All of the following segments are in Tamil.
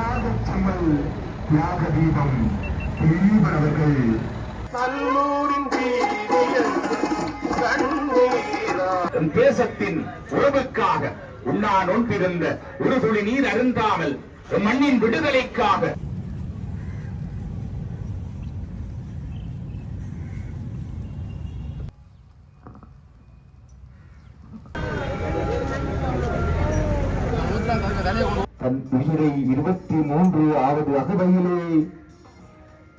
தியாகச் செம்மல் தியாக தீபம் திலீபன் அவர்கள் தேசத்தின் உறவுக்காக உண்ணா நோன்பிருந்த ஒரு துளி நீர் அருந்தாமல் மண்ணின் விடுதலைக்காக உயிரை இருபத்தி மூன்று ஆவது அகவையிலே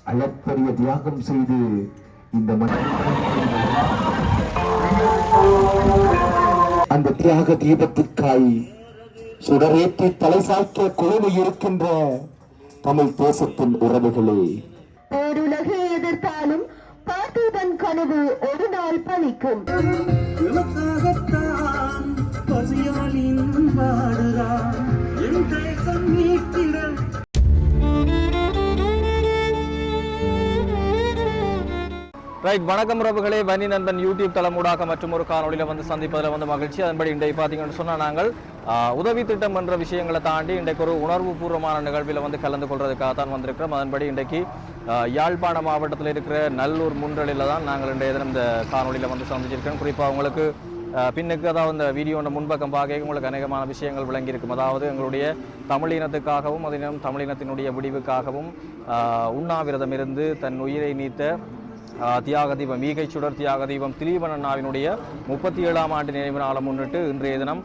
அளப்பரிய தியாகம் செய்து இந்த அந்த தியாக தீபத்திற்காய் சுடரேற்றி தலை சாய்க்க குழுமி இருக்கின்ற தமிழ் தேசத்தின் உறவுகளே. பேருலகை எதிர்த்தாலும் பார்த்திபன் கனவு ஒரு நாள் பலிக்கும் உனக்காகத்தான் பசியால் ரைட் வணக்கம் உறவுகளே. வன்னி நண்பன் யூடியூப் தளமூடாக மற்றும் ஒரு காணொலியில் வந்து சந்திப்பதில் வந்து மகிழ்ச்சி. அதன்படி இன்றைக்கு பார்த்தீங்கன்னு சொன்னால் நாங்கள் உதவி திட்டம் என்ற விஷயங்களை தாண்டி இன்றைக்கு ஒரு உணர்வு பூர்வமான நிகழ்வில் வந்து கலந்து கொள்வதற்காக தான் வந்திருக்கிறோம். அதன்படி இன்றைக்கு யாழ்ப்பாண மாவட்டத்தில் இருக்கிற நல்லூர் முன்றலில் தான் நாங்கள் இன்றைய தினம் இந்த காணொலியில் வந்து சந்திச்சிருக்கோம் குறிப்பாக உங்களுக்கு பின்னுக்கு அதாவது இந்த வீடியோட முன்பக்கம் பார்க்க உங்களுக்கு அநேகமான விஷயங்கள் விளங்கியிருக்கும். அதாவது எங்களுடைய தமிழினத்துக்காகவும் அதே நேரம் தமிழினத்தினுடைய விடிவுக்காகவும் உண்ணாவிரதம் இருந்து தன் உயிரை நீத்த தியாக தீபம் ஈகை சுடர் தியாக தீபம் திலீபன் அண்ணாவினுடைய முப்பத்தி ஏழாம் ஆண்டு நினைவு நாளை முன்னிட்டு இன்றைய தினம்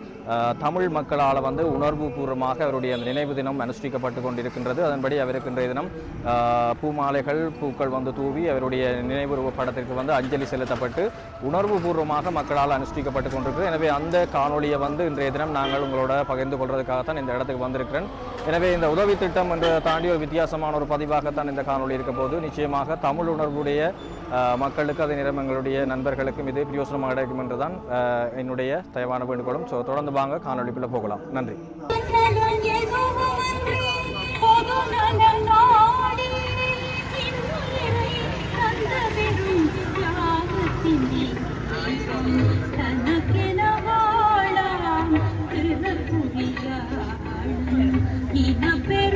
தமிழ் மக்களால் வந்து உணர்வு பூர்வமாக அவருடைய அந்த நினைவு தினம் அனுஷ்டிக்கப்பட்டு கொண்டிருக்கின்றது. அதன்படி அவருக்கு இன்றைய தினம் பூமாலைகள் பூக்கள் வந்து தூவி அவருடைய நினைவு படத்திற்கு வந்து அஞ்சலி செலுத்தப்பட்டு உணர்வு பூர்வமாக மக்களால் அனுஷ்டிக்கப்பட்டு கொண்டிருக்கிறது. எனவே அந்த காணொலியை வந்து இன்றைய தினம் நாங்கள் உங்களோட பகிர்ந்து கொள்வதற்காகத்தான் இந்த இடத்துக்கு வந்திருக்கிறேன். எனவே இந்த உதவி திட்டம் என்று தாண்டி ஒரு வித்தியாசமான ஒரு பதிவாகத்தான் இந்த காணொளி இருக்க போது நிச்சயமாக தமிழ் உணர்வுடைய மக்களுக்கு அதே நேரம் எங்களுடைய நண்பர்களுக்கும் இது பிரயோசனமாக கிடைக்கும் என்றுதான் என்னுடைய தயவான வேண்டுகோளும். ஸோ தொடர்ந்து வாங்க காணொளிக்குள்ளே போகலாம். நன்றி. பெரும் விடுதலை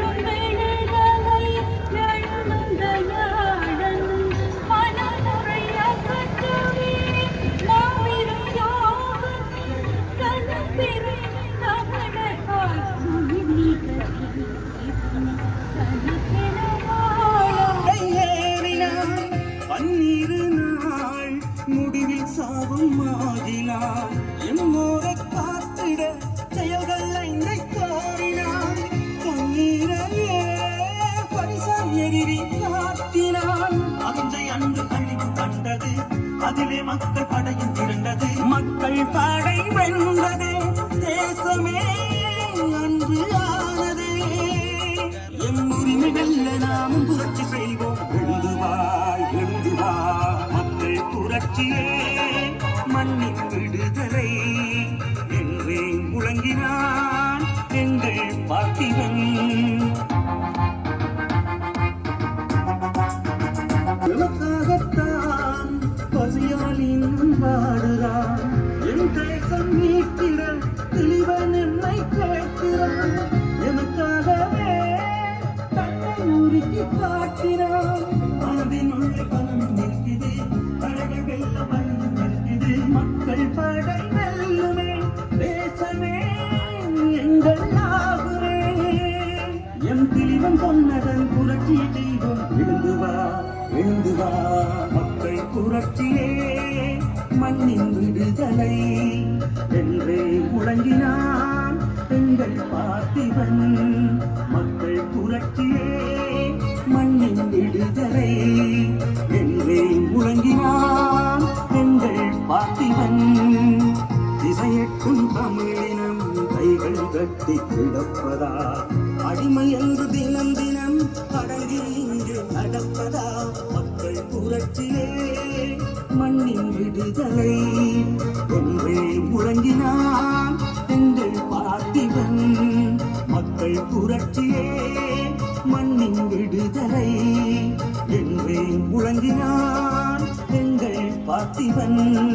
கட்டி கிடப்பதா? அடிமை என்று தினம் தினம் அடங்கி இங்கு நடப்பதா? மக்கள் புரட்சியே மண்ணின் விடுதலை. என்றே முழங்கினான் எங்கள் பார்த்திபன். மக்கள் புரட்சியே மண்ணின் விடுதலை. என்றே முழங்கினான் எங்கள் பார்த்திபன்.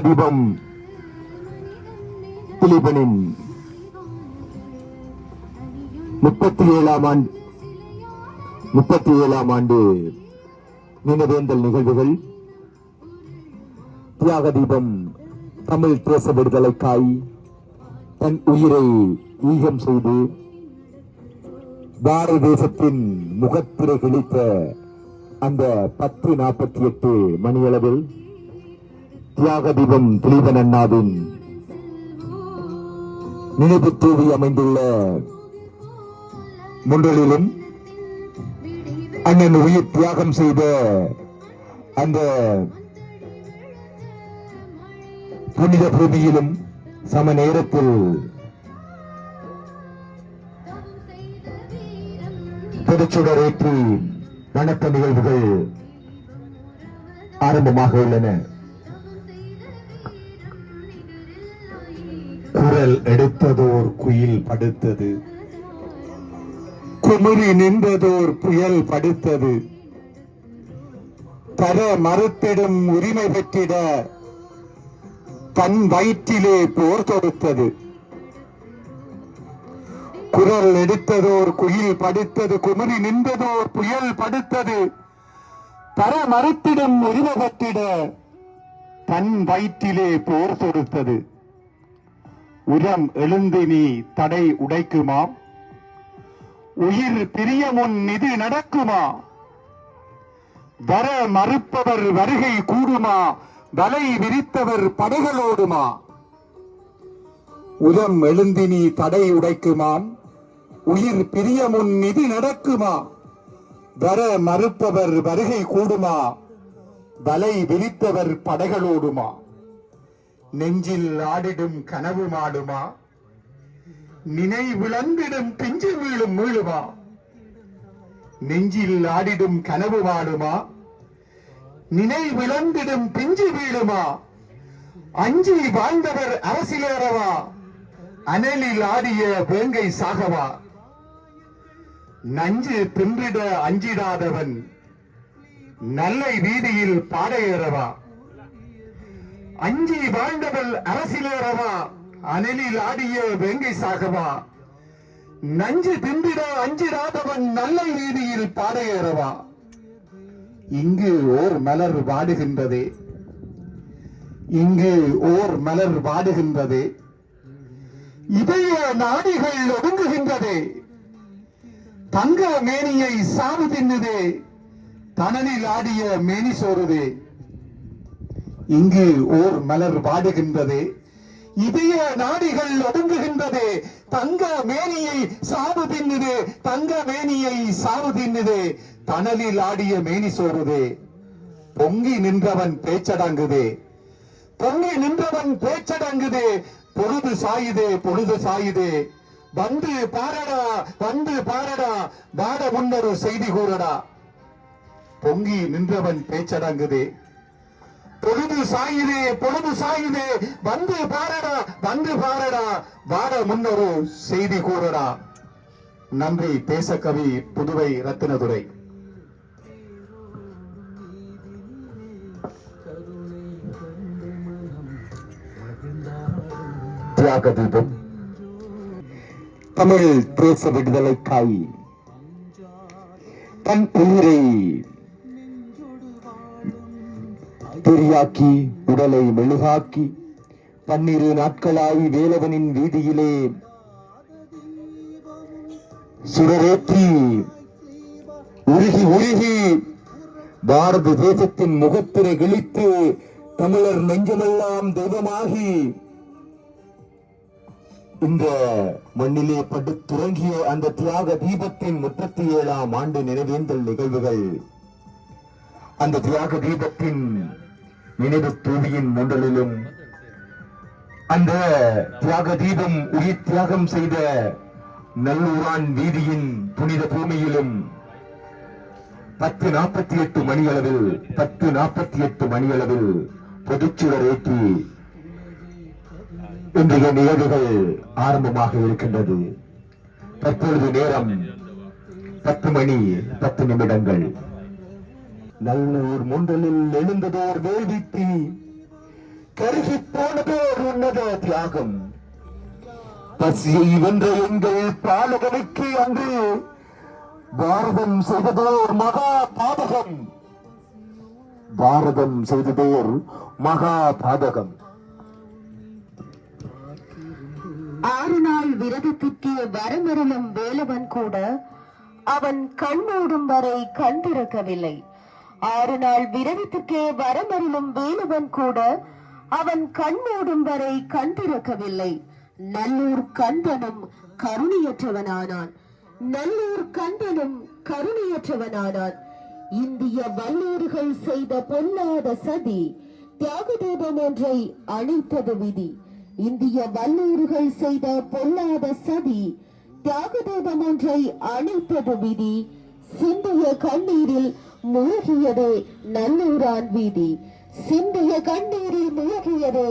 தீபம் திலீபனின் முப்பத்தி ஏழாம் ஆண்டு முப்பத்தி ஏழாம் ஆண்டு நினைவேந்தல் நிகழ்வுகள். தியாக தீபம் தமிழ் தேச விடுதலைக்காய் தன் உயிரை ஈகம் செய்து பாரத தேசத்தின் முகத்திரை கிழித்த அந்த பத்து நாற்பத்தி எட்டு மணியளவில் தியாக தீபம் திலீபன் அண்ணாவின் நினைவு தூவி அமைந்துள்ள முன்றலிலும் அண்ணன் உயிர் தியாகம் செய்த அந்த புனித பூமியிலும் சம நேரத்தில் பொதுச்சுடரேற்றி வணக்க நிகழ்வுகள் ஆரம்பமாக உள்ளன. குரல் எடுத்ததோர் குயில் படுத்தது. குமுறி நின்றதோர் புயல் படுத்தது. தர மறுத்திடும் உரிமை பெற்றிட தன் வயிற்றிலே போர் தொடுத்தது. குரல் எடுத்ததோர் குயில் படுத்தது. குமரி நின்றதோர் புயல் படுத்தது. தர மறுத்திடும் உரிமை பெற்றிட தன் வயிற்றிலே போர் தொடுத்தது. உரம் எழுந்து நீ தடை உடைக்குமா? உயிர் பிரிய முன் நிதி நடக்குமா? வர மறுப்பவர் வருகை கூடுமா? வலை விரித்தவர் படைகளோடுமா உரம் எழுந்தினி தடை உடைக்குமாம் உயிர் பிரிய முன் நிதி நடக்குமா? வர மறுப்பவர் வருகை கூடுமா? வலை விரித்தவர் படைகளோடுமா நெஞ்சில் ஆடிடும் கனவு மாடுமா? நினை விளங்கிடும் பிஞ்சு வீழும் மீளுமா? நெஞ்சில் ஆடிடும் கனவு மாடுமா? நினை விளங்கிடும் பிஞ்சு வீழுமா? அஞ்சி வாழ்ந்தவர் அரசியலேறவா அனலில் ஆடிய வேங்கை சாகவா? நஞ்சு தின்றிட அஞ்சிடாதவன் நல்லை வீதியில் பாடையேறவா? அஞ்சி வாழ்ந்தவள் அரசியலேறவா அனலில் ஆடிய வேங்கை சாகவா. நஞ்சு தின்றிட அஞ்சிடாதவன் நல்ல வீதியில் பாடையேறவா இங்கு ஓர் மலர் வாடுகின்றதே. இங்கு ஓர் மலர் வாடுகின்றதே. இதய நாடிகள் ஒடுங்குகின்றதே. தங்க மேனியை சாவு தின்னுதே. தனலில் ஆடிய மேனி சோறுதே. இங்கு ஓர் மலர் பாடுகின்றது இதய நாடிகள் ஒடுங்குகின்றது. தங்க மேனியை சாவு தின்னுது. தங்க மேனியை சாவு தின்னுதே. தணலில் ஆடிய மேனி சோறுதே. பொங்கி நின்றவன் பேச்சடங்குதே. பொங்கி நின்றவன் பேச்சடங்குதே. பொழுது சாயுதே பொழுது சாயுதே. வந்து பாரடா வந்து பாரடா. பாட முன்னொரு செய்தி கூறடா. பொங்கி நின்றவன் பேச்சடங்குதே. சாயுதே பொழுது சாயுதே வந்து பாரடா வந்து பாரடா. வாட முன்னொரு செய்தி கூறடா. நன்றி தேசக்கவி புதுவை ரத்தினதுரை. தியாக தீபம் தமிழ் தேச விடுதலைக்காய். தன் உயிரை திரியாக்கி உடலை மெழுகாக்கி பன்னிரு நாட்களாய் வேலவனின் வீதியிலே சுடரேற்றி உருகி உருகி பாரத தேசத்தின் முகத்திரை கிழித்து தமிழர் நெஞ்சமெல்லாம் தெய்வமாகி இந்த மண்ணிலே படுத்துறங்கிய அந்த தியாக தீபத்தின் முப்பத்தி ஏழாம் ஆண்டு நினைவேந்தல் நிகழ்வுகள். அந்த தியாக தீபத்தின் நினைவு தூவியின் முண்டலிலும் அந்த தியாக தீபம் உயிர் தியாகம் செய்த நல்லூரான் வீதியின் புனித பூமியிலும் பத்து நாற்பத்தி எட்டு மணியளவில் பத்து நாற்பத்தி எட்டு மணியளவில் பொதுச்சுடர் ஏற்றி இன்றைய நிகழ்வுகள் ஆரம்பமாக இருக்கின்றது. தற்பொழுது நேரம் பத்து மணி பத்து நிமிடங்கள். நல்லூர் முன்றலில் எழுந்ததோர் வேள்வித்தி கருகி போனதோர் உன்னத தியாகம். பசியை வென்ற எங்கள் பாலகனுக்கு அன்று பாரதம் செய்ததோர் மகா பாதகம். பாரதம் செய்ததோர் மகா பாதகம். ஆறு நாள் விரதத்திற்கு வரமருளும் வேலவன் கூட அவன் கண் மூடும் வரை கண் திறக்கவில்லை. ஆறு நாள் விரதத்துக்கு வரமருளும் வேலவன் கூட அவன் கண் மூடும் வரை கண் திறக்கவில்லை. நல்லூர் கந்தனும் கருணையற்றவனானான். நல்லூர் கந்தனும் கருணையற்றவனானான். இந்திய வல்லூர்கள் செய்த பொல்லாத சதி தியாகதேபம் ஒன்றை அழித்தது விதி. இந்திய வல்லூர்கள் செய்த பொல்லாத சதி தியாகதேபம் ஒன்றை அழித்தது விதி. சிந்திய கண்ணீரில் மூழ்கியதே நல்லூரான் வீதி. சிந்திய கண்ணீரில் மூழ்கியதே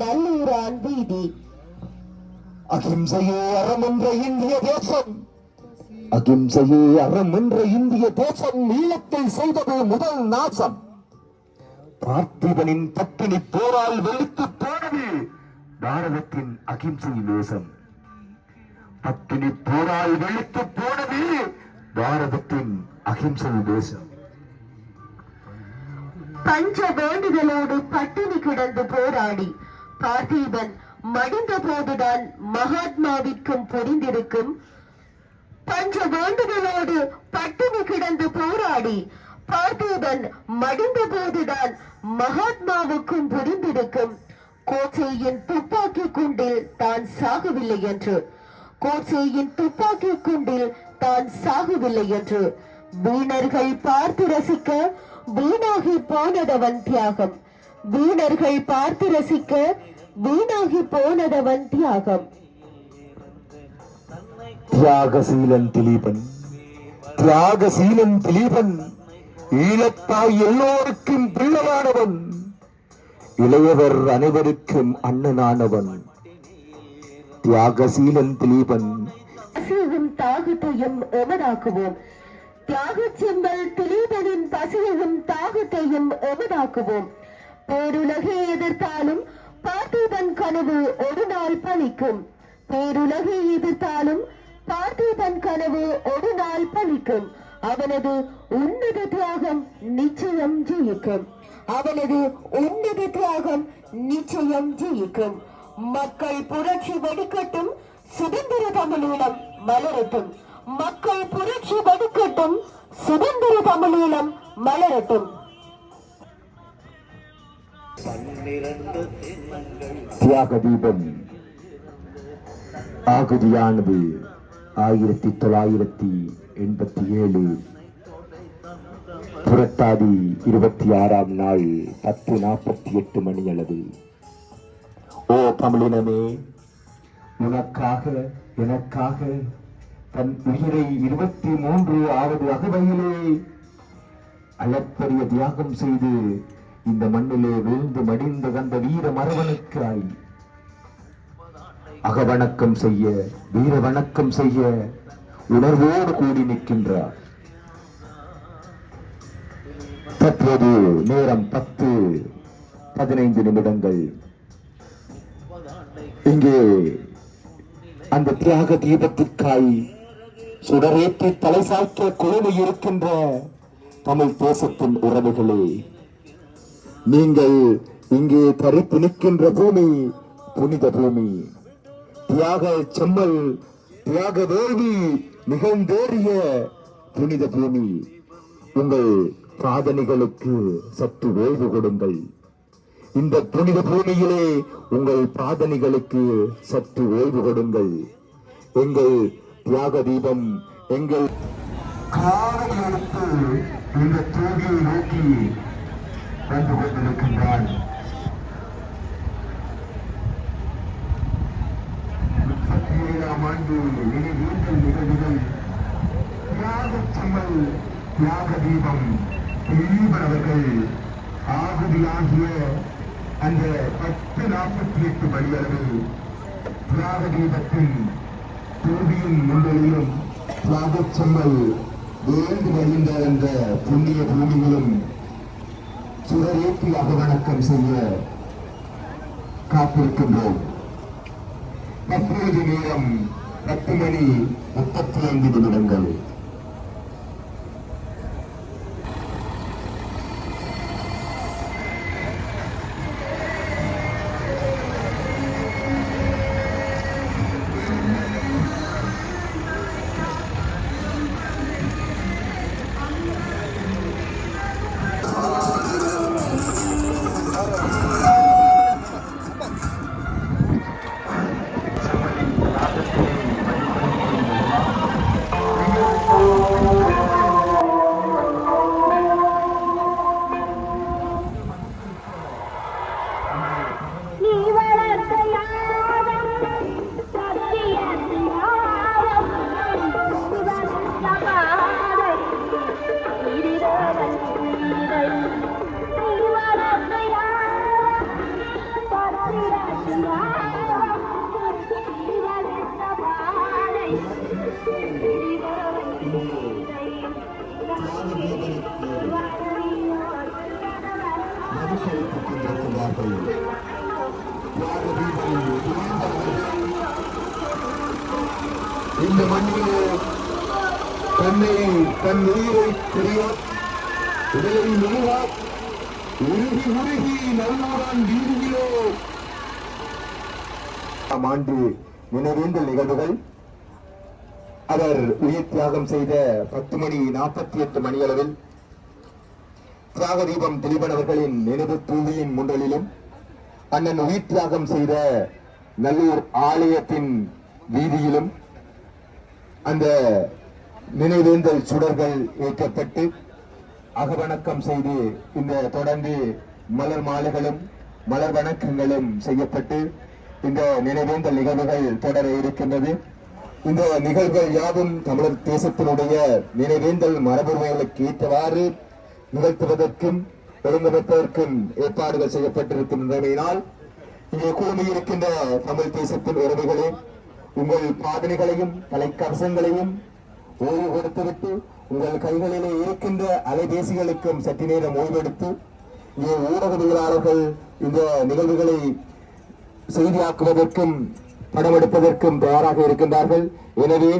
நல்லூரான் வீதி. அகிம்சையே அறம் என்ற இந்திய தேசம். அகிம்சையே அறம் என்ற இந்திய தேசம் ஈழத்தில் செய்தது முதல் நாசம். பார்த்திபனின் பட்டினி போரால் வெளுத்து போனது பாரதத்தின் அகிம்சை தேசம் பட்டினி போரால் வெளுத்து போனது பாரதத்தின் அகிம்சை தேசம் பஞ்ச வேண்டுகளோடு பட்டினி கிடந்து போராடி. பார்த்திபன் மடிந்த போதுதான் மகாத்மாவிற்கும் புரிந்திருக்கும் பஞ்ச வேண்டுகளோடு பட்டினி கிடந்து போராடி. பார்த்திபன் மடிந்த போதுதான் மகாத்மாவுக்கும் புரிந்திருக்கும் கோட்சேயின் துப்பாக்கி குண்டில் தான் சாகவில்லை என்று. கோட்சேயின் துப்பாக்கி குண்டில் தான் சாகவில்லை என்று. வீணர்கள் பார்த்து ரசிக்க வீணாகி போனதவன் தியாகம். வீணர்கள் பார்த்து ரசிக்க வீணாகி போனதவன் தியாகம். தியாகசீலன் திலீபன் தியாகசீலன் திலீபன் ஈழத்தாய் எல்லோருக்கும் பிள்ளையானவன் இளையவர் அனைவருக்கும் அண்ணனானவன். தியாகசீலன் திலீபன் தாகத்தையும் எமதாக்குவோம் தியாகச் செம்பல் திலீபனின் பசியையும் தாகத்தையும் எமதாக்குவோம் பேருலகை எதிர்த்தாலும் பார்த்திபன் கனவு ஒரு நாள் பலிக்கும் பேருலகை எதிர்த்தாலும் பார்த்திபன் கனவு ஒரு நாள் பலிக்கும் அவனது உன்னத தியாகம் நிச்சயம் ஜெயிக்கும். அவனது உன்னத தியாகம் நிச்சயம் ஜெயிக்கும். மக்கள் புரட்சி வெடிக்கட்டும் சுதந்திர தமிழீழம் மலரட்டும். மக்கள் புரட்சி வெடிக்கட்டும் சுதந்திர தமிழீழம் மலரட்டும். தியாக தீபம். ஆகுதியானது ஆயிரத்தி தொள்ளாயிரத்தி எண்பத்தி ஏழு. புரட்டாதி இருபத்தி ஆறாம் நாள் பத்து நாற்பத்தி எட்டு மணி அளவு. ஓ தமிழினமே உனக்காக எனக்காக தன் உயிரை இருபத்தி மூன்று ஆவது அகவையிலே அளப்பரிய தியாகம் செய்து இந்த மண்ணிலே வீழ்ந்து மடிந்து வந்த வீர மரவனுக்காய் அகவணக்கம் செய்ய வீர வணக்கம் செய்ய உணர்வோடு கூடி நிற்கின்றார். தற்போது நேரம் பத்து பதினைந்து நிமிடங்கள். இங்கே அந்த தியாக தீபத்திற்காய் சுடரேற்றி தலை சாய்க்க குழுமை இருக்கின்ற தமிழ் தேசத்தின் உறவுகளே நீங்கள் இங்கே தரித்து நிற்கின்ற பூமி புனித பூமி. தியாக செம்மல் தியாக வேள்வி நிகழ்ந்தேறிய புனித பூமி. உங்கள் பாதணிகளுக்கு சற்று ஓய்வு கொடுங்கள். இந்த புனித பூமியிலே உங்கள் பாதனைகளுக்கு சற்று ஓய்வு கொடுங்கள். எங்கள் தியாக தீபம் எங்கள் காலை எடுத்து இந்த தூவியை நோக்கி வந்து கொண்டிருக்கின்றான். முப்பத்தி ஏழாம் ஆண்டு நினைவூட்டல் நிகழ்வுகள். தியாகச் செம்மல் தியாக தீபம் திலீபன் அவர்கள் ஆகுதியாகிய அந்த பத்து நாற்பத்தி எட்டு தியாக தீபத்தின் தூவியின் முன்னணியிலும் தியாகச் செம்மல் வேண்டு வருகின்ற இந்த புண்ணிய பூமியிலும் சுடரேற்றி அகவணக்கம் செய்ய காத்திருக்கின்றோம். தற்போது நேரம் பத்து மணி முப்பத்தி ஐந்து நிமிடங்கள். தன்னை தன் உயிரை தெரிய உடலை முழுவார் உருகி உருகி நல்லூரான் வீடுகளோ ஆண்டு நினைவேந்தல் நிகழ்வுகள். அவர் உயிர் தியாகம் செய்த பத்து மணி நாற்பத்தி எட்டு மணி அளவில் தியாக தீபம் திலீபன் அவர்களின் நினைவு தூவியின் முன்னலிலும் அண்ணன் உயிர் தியாகம் செய்த நல்லூர் ஆலயத்தின் வீதியிலும் அந்த நினைவேந்தல் சுடர்கள் ஏற்றப்பட்டு அகவணக்கம் செய்து இந்த தொடர்ந்து மலர் மாலைகளும் மலர் வணக்கங்களும் செய்யப்பட்டு இந்த நினைவேந்தல் நிகழ்வுகள் தொடர இருக்கின்றது. இந்த நிகழ்வுகள் யாவும் தமிழர் தேசத்தினுடைய நினைவேந்தல் மரபுரிமைகளுக்கு ஏற்றவாறு நிகழ்த்துவதற்கும் ஒழுங்கமைப்பதற்கும் ஏற்பாடுகள் செய்யப்பட்டிருக்கின்றமையினால் இங்கே கூடியிருக்கின்ற தமிழ் தேசத்தின் உறவுகளே உங்கள் பாதனைகளையும் தலைக்கவசங்களையும் ஓய்வு கொடுத்துவிட்டு உங்கள் கைகளிலே இருக்கின்ற அலைபேசிகளுக்கும் சற்று நேரம் ஓய்வெடுத்து இங்கே ஊடகவியலாளர்கள் இந்த நிகழ்வுகளை செய்தியாக்குவதற்கும் படமெடுப்பதற்கும் தயாராக இருக்கின்றார்கள். எனவே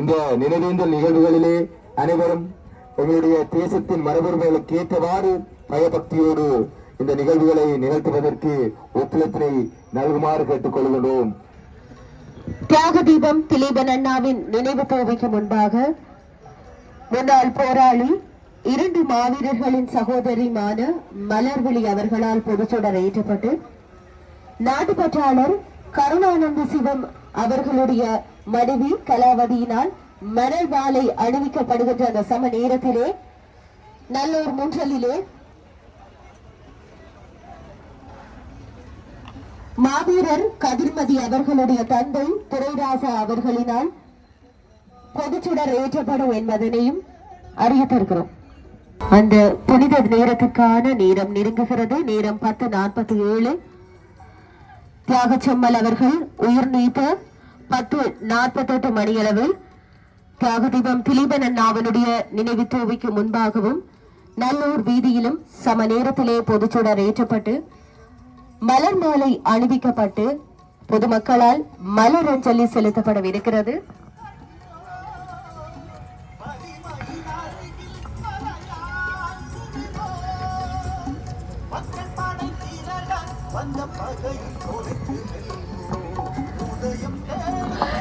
இந்த நினைவேந்தல் நிகழ்வுகளிலே அனைவரும் எங்களுடைய தேசத்தின் மரபுரிமைகளுக்கு ஏற்றவாறு பயபக்தியோடு இந்த நிகழ்வுகளை நிகழ்த்துவதற்கு ஒத்துழைப்பினை நல்குமாறு கேட்டுக்கொள்கின்றோம். தியாக தீபம் திலீபன் அண்ணாவின் நினைவு பூவைக்கு முன்பாக முன்னாள் போராளி இரண்டு மாவீரர்களின் சகோதரிமான மலர்விழி அவர்களால் பொதுச்சுடர் ஏற்றப்பட்டு நாட்டுப்பற்றாளர் கருணானந்த சிவம் அவர்களுடைய மனைவி கலாவதியினால் மணல் வாழை அணிவிக்கப்படுகின்ற அந்த சம நேரத்திலே நல்லூர் முன்றலிலே மாவீரர் கதிர்மதி அவர்களுடைய தந்தை துரைராசா அவர்களினால் பொதுச்சுடர் ஏற்றப்படும் என்பதனையும் அறிவித்திருக்கிறோம் அந்த புனித நேரத்துக்கான நேரம் நெருங்குகிறது. நேரம் பத்து நாற்பத்தி ஏழு தியாகச்செம்மல் அவர்கள் உயிர் நீத்த பத்து நாற்பத்தெட்டு மணியளவில் தியாகதீபம் திலீபன் அண்ணாவனுடைய நினைவு தூவிக்கு முன்பாகவும் நல்லூர் வீதியிலும் சம நேரத்திலே பொதுச்சுடர் ஏற்றப்பட்டு மலர் மாலை அணிவிக்கப்பட்டு பொதுமக்களால் மலர் அஞ்சலி செலுத்தப்படவிருக்கிறது.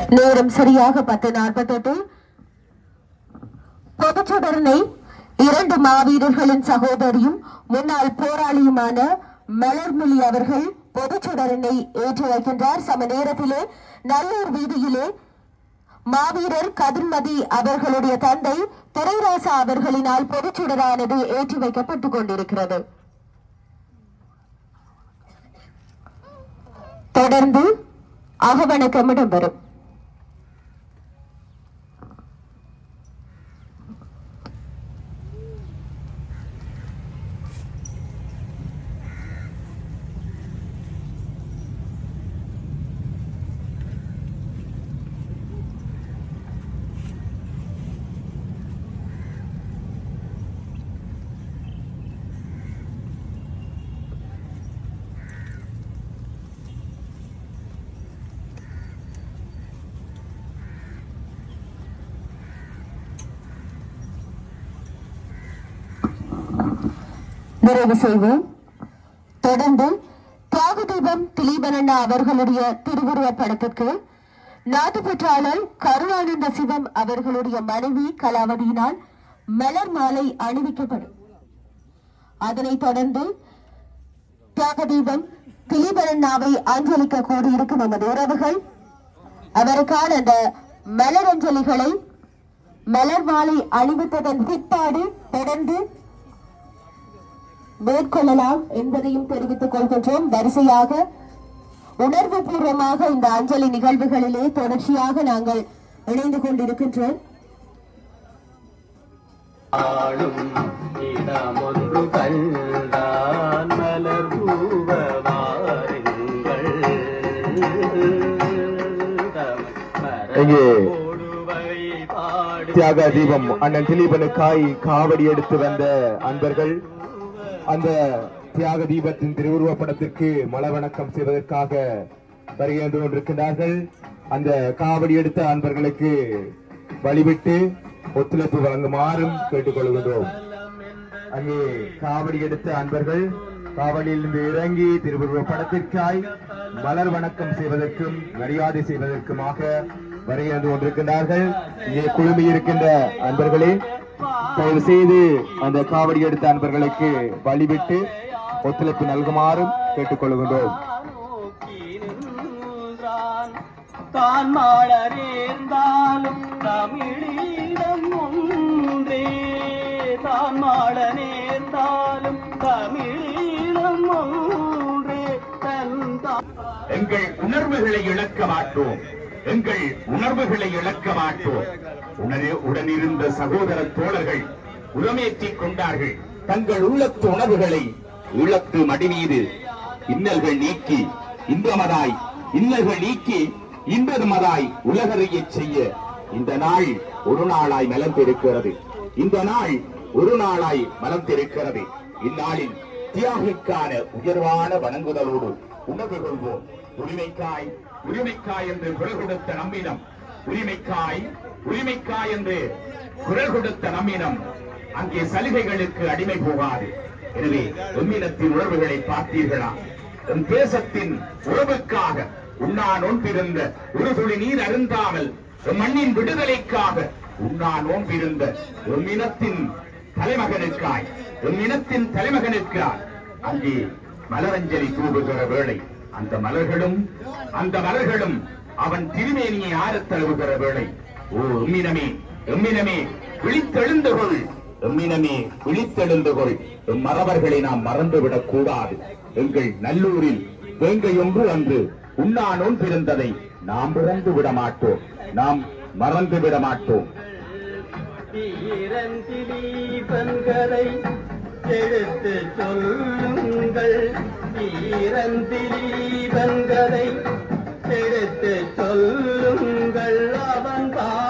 நேரம் சரியாக பத்து நாற்பத்தெட்டு. பொதுச்சுடரனை இரண்டு மாவீரர்களின் சகோதரியும் முன்னாள் போராளியுமான மலர்மொழி அவர்கள் பொதுச்சுடரனை ஏற்றி வைக்கின்றார். சம நேரத்திலே நல்லூர் வீதியிலே மாவீரர் கதிர்மதி அவர்களுடைய தந்தை துரைராசா அவர்களினால் பொதுச்சுடரானது ஏற்றி வைக்கப்பட்டுக் கொண்டிருக்கிறது. தொடர்ந்து அகவணக்கம் இடம்பெறும் நிறைவு செய்வோம். தொடர்ந்து தியாக தீபம் திலீபனண்ணா அவர்களுடைய திருவுருவப் படத்திற்கு நாட்டுப்பற்றாளர் கருணானந்த சிவம் அவர்களுடைய மனைவி கலாவதியினால் மலர் மாலை அணிவிக்கப்படும். அதனைத் தொடர்ந்து தியாகதீபம் தீபம் திலீபனண்ணாவை அஞ்சலிக்க கூடியிருக்கும் நமது உறவுகள். அவருக்கான அந்த மலர் அஞ்சலிகளை மலர் மாலை அணிவித்ததன் பிற்பாடு தொடர்ந்து மேற்கொள்ளலாம் என்பதையும் தெரிவித்துக் கொள்கின்றோம். வரிசையாக உணர்வு பூர்வமாக இந்த அஞ்சலி நிகழ்வுகளிலே தொடர்ச்சியாக நாங்கள் இணைந்து கொண்டிருக்கின்றோம். ஆளும் இடமொன்று கண்டான் மலர் பூவ வாருங்கள் இங்கே ஓடுவை பாடு தியாக தீபம் அண்ணன் திலீபனுக்காய் காவடி எடுத்து வந்த அன்பர்கள் அந்த தியாக தீபத்தின் திருவுருவ படத்திற்கு மலவணக்கம் செய்வதற்காக வருகின்ற கொண்டிருக்கின்றார்கள். அந்த காவடி எடுத்த அன்பர்களுக்கு வழிவிட்டு ஒத்துழைப்பு வழங்குமாறும் கேட்டுக்கொள்கின்றோம். அங்கே காவடி எடுத்த அன்பர்கள் காவடியிலிருந்து இறங்கி திருவுருவப் படத்திற்காய் மலர் வணக்கம் செய்வதற்கும் மரியாதை செய்வதற்குமாக வருகிறது கொண்டிருக்கின்றார்கள். இங்கே குழுமி இருக்கின்ற அன்பர்களே தயவு செய்து அந்த காவடி எடுத்த அன்பர்களுக்கு வழிவிட்டு ஒத்துழைப்பு நல்குமாறும் கேட்டுக்கொள்கின்றோம். தான் மாளரேர்ந்தாலும் தமிழீழம் ஒன்றே. தான் மாள நேர்ந்தாலும் தமிழீழம் ஒன்றே எங்கள் உணர்வுகளை இழக்க மாட்டோம் எங்கள் உணர்வுகளை இழக்க மாட்டோம் உடனே உடனிருந்த சகோதர தோழர்கள் உரமேற்றிக் கொண்டார்கள். தங்கள் உள்ளத்து உணர்வுகளை உள்ளத்து மடி மீது இன்னல்கள் நீக்கி இன்பமதாய் இன்னல்கள் நீக்கி இன்பமதாய் உலகறிய செய்ய இந்த நாள் ஒரு நாளாய் மலர்ந்திருக்கிறது. இந்த நாள் ஒரு நாளாய் மலர்ந்திருக்கிறது. இந்நாளில் தியாகிக்கான உயர்வான வணங்குதலோடு உணர்வு கொள்வோம். உரிமைக்காய் உரிமைக்காய் என்று குரல் கொடுத்த நம்மிடம். உரிமைக்காய் உரிமைக்காய் என்று குரல் கொடுத்த நம்மிடம். அங்கே சலுகைகளுக்கு அடிமை போகாது. எனவே எம்மினத்தின் உறவுகளை பார்த்தீர்களா? எம் தேசத்தின் உறவுக்காக உண்ணா நோன்பிருந்த ஒரு துளி நீர் அருந்தாமல் மண்ணின் விடுதலைக்காக உண்ணா நோன்பிருந்த எம்மினத்தின் தலைமகனுக்காய் எம்மினத்தின் தலைமகனுக்காய். அங்கே மலரஞ்சலி தூவுகிற வேளை அந்த மலர்களும் அந்த மலர்களும் அவன் திருமேனியை ஆரத் தழுவுகிற வேளை. ஓ எம்மினமே எம்மினமே விழித்தெழுந்து கொள் எம்மினமே விழித்தெழுந்து கொள் எம் மறவர்களை நாம் மறந்துவிடக் கூடாது. எங்கள் நல்லூரில் வேங்கையொன்று அன்று உண்ணானோன் பிறந்ததை நாம் இறந்து விட மாட்டோம். நாம் மறந்து விட மாட்டோம். எடுத்து சொல்லுங்கள். தீரந்திலீபன்களை எடுத்து சொல்லுங்கள். அவன் பாதம்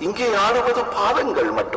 இங்கே ஆடுவது பாதங்கள் மட்டும்